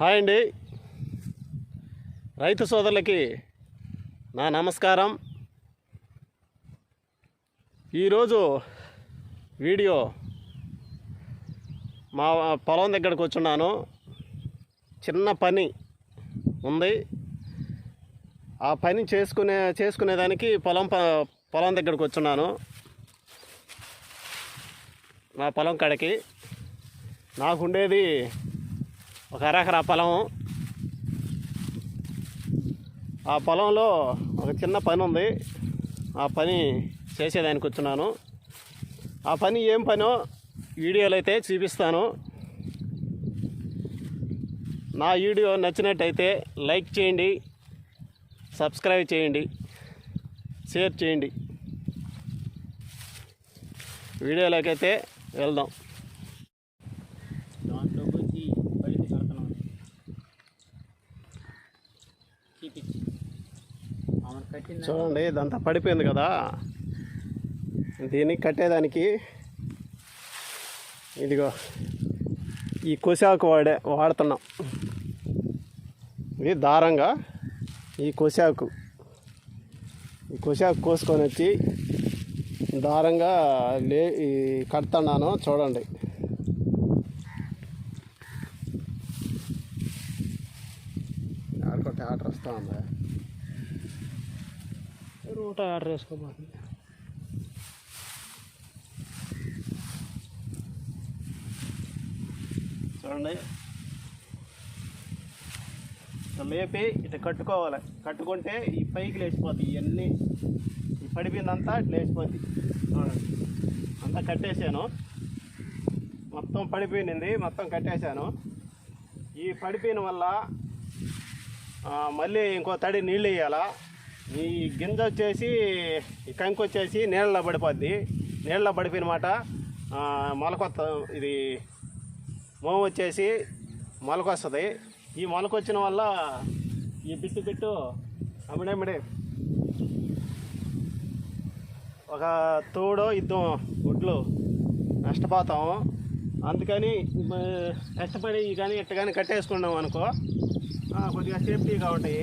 Hi అండి. రైతు సోదరులకి నా నమస్కారం. ఈరోజు వీడియో మా పొలం దగ్గరకు వచ్చున్నాను. చిన్న పని ఉంది. ఆ పని చేసుకునే చేసుకునేదానికి పొలం ప- పొలం దగ్గరకు వచ్చున్నాను. మా పొలం కాడికి. నాకుండేది ఒక అరెకరా పొలం. ఆ పొలంలో ఒక చిన్న పని ఉంది. ఆ పని చేసేదానికి వచ్చున్నాను. ఆ పని ఏం పనో వీడియోలో అయితే చూపిస్తాను. నా వీడియో నచ్చినట్టయితే లైక్ చేయండి సబ్స్క్రైబ్ చేయండి షేర్ చేయండి. వీడియోలోకి అయితే వెళ్దాం. చూడండి ఇదంతా పడిపోయింది కదా. దీన్ని కట్టేదానికి ఇదిగో ఈ కొసాకు వాడే వాడుతున్నాం. ఇది దారంగా ఈ కొసాకు ఈ కొసాకు కోసుకొని వచ్చి దారంగా లే కడుతున్నాను చూడండి. ఆడుకుంటే ఆర్డర్ వస్తూ ఉందా. రూట ఆర్డర్ చేసుకోబోతుంది చూడండి. ఇట్లా లేపి ఇట్లా కట్టుకోవాలి. కట్టుకుంటే ఈ పైకి లేచిపోతాయి ఇవన్నీ. ఈ పడిపోయిందంతా ఇట్లా లేచిపోద్ది చూడండి. అంతా కట్టేశాను. మొత్తం పడిపోయింది మొత్తం కట్టేశాను. ఈ పడిపోయిన వల్ల మళ్ళీ ఇంకో తడి నీళ్ళు వేయాలా? ఈ గింజ వచ్చేసి ఈ కంకి వచ్చేసి నీళ్ళలో పడిపోద్ది. నీళ్ళలో పడిపోయిన మాట మొలకొత్త ఇది మోము వచ్చేసి మొలకొస్తుంది. ఈ మొలకొచ్చిన వల్ల ఈ బిట్టు బిట్టు అమ్మడేమిడే ఒక తోడో ఇద్దం గుడ్లు నష్టపోతాము. అందుకని కష్టపడి కానీ ఇట్ట కానీ కట్టేసుకున్నాం అనుకో కొద్దిగా సేఫ్టీగా ఉంటాయి.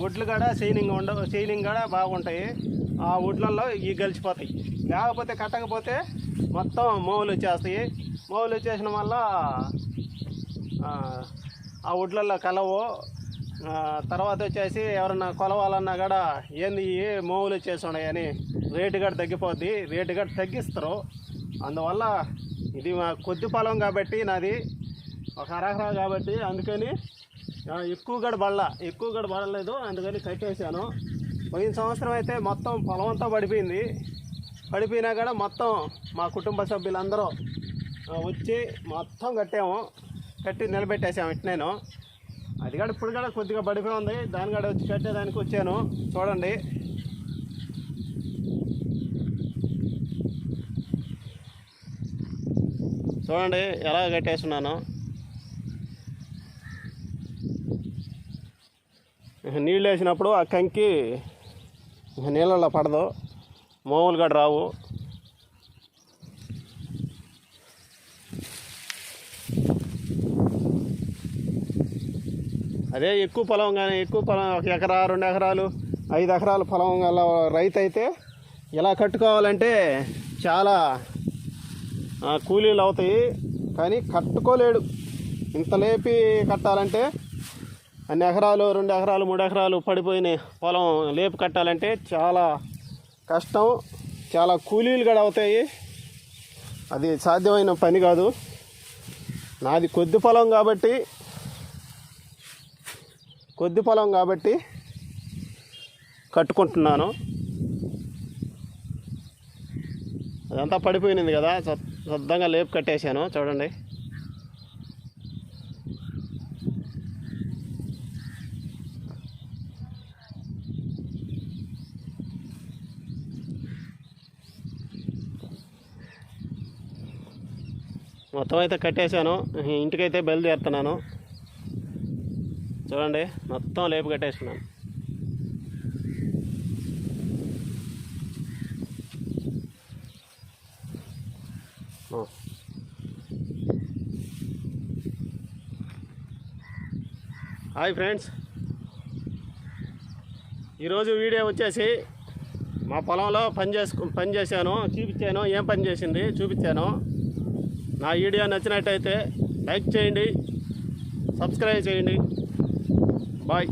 గుడ్లు కూడా షైనింగ్ ఉండవు షైనింగ్ కూడా బాగుంటాయి. ఆ వుడ్లలో ఇవి గలిచిపోతాయి. లేకపోతే కట్టకపోతే మొత్తం మోవులు వచ్చేస్తాయి. మోవులు వచ్చేసిన వల్ల ఆ, ఒడ్లలో వుడ్లలో కలవు. తర్వాత వచ్చేసి ఎవరన్నా కొలవాలన్నా కూడా ఏంది ఈ మోవులు వచ్చేసి ఉన్నాయని రేటు కూడా తగ్గిపోద్ది. రేటు కూడా తగ్గిస్తారు. అందువల్ల ఇది మా కొద్ది పొలం కాబట్టి నాది ఒక అరహరా కాబట్టి అందుకని ఎక్కువ కూడా పడల ఎక్కువ కూడా పడలేదు అందుకని కట్టేశాను పోయిన సంవత్సరం అయితే మొత్తం పొలం అంతా పడిపోయింది. పడిపోయినా కూడా మొత్తం మా కుటుంబ సభ్యులందరూ వచ్చి మొత్తం కట్టాము. కట్టి నిలబెట్టేసాము ఇటు నేను అది కూడా ఇప్పుడు కూడా కొద్దిగా పడిపోయి ఉంది. దాని కూడా వచ్చి కట్టేదానికి వచ్చాను. చూడండి. చూడండి ఎలా కట్టేస్తున్నాను. నీళ్ళు వేసినప్పుడు ఆ కంకి నీళ్ళల్లో పడదు. మామూలుగా కూడా రావు. అదే ఎక్కువ పొలం కానీ ఎక్కువ పొలం ఒక ఎకరా రెండు ఎకరాలు ఐదు ఎకరాల పొలం గల రైతు అయితే ఇలా కట్టుకోవాలంటే చాలా కూలీలు అవుతాయి. కానీ కట్టుకోలేడు. ఇంత లేపి కట్టాలంటే అన్ని ఎకరాలు రెండు ఎకరాలు మూడు ఎకరాలు పడిపోయిన పొలం లేపు కట్టాలంటే చాలా కష్టం. చాలా కూలీలు కూడా అవుతాయి. అది సాధ్యమైన పని కాదు. నాది కొద్ది పొలం కాబట్టి కొద్ది పొలం కాబట్టి కట్టుకుంటున్నాను. అదంతా పడిపోయినది కదా. సొద్దంగా లేపు కట్టేశాను. చూడండి. మొత్తం అయితే కట్టేశాను. ఇంటికైతే బయలుదేరుతున్నాను. చూడండి మొత్తం లేపు కట్టేసుకున్నాను హాయ్ ఫ్రెండ్స్. ఈరోజు వీడియో వచ్చేసి మా పొలంలో పని చేసుకు పని చేశాను చూపించాను. ఏం పని చేసింది? చూపించాను. నా వీడియో నచ్చినట్టయితే లైక్ చేయండి సబ్స్క్రైబ్ చేయండి. బాయ్.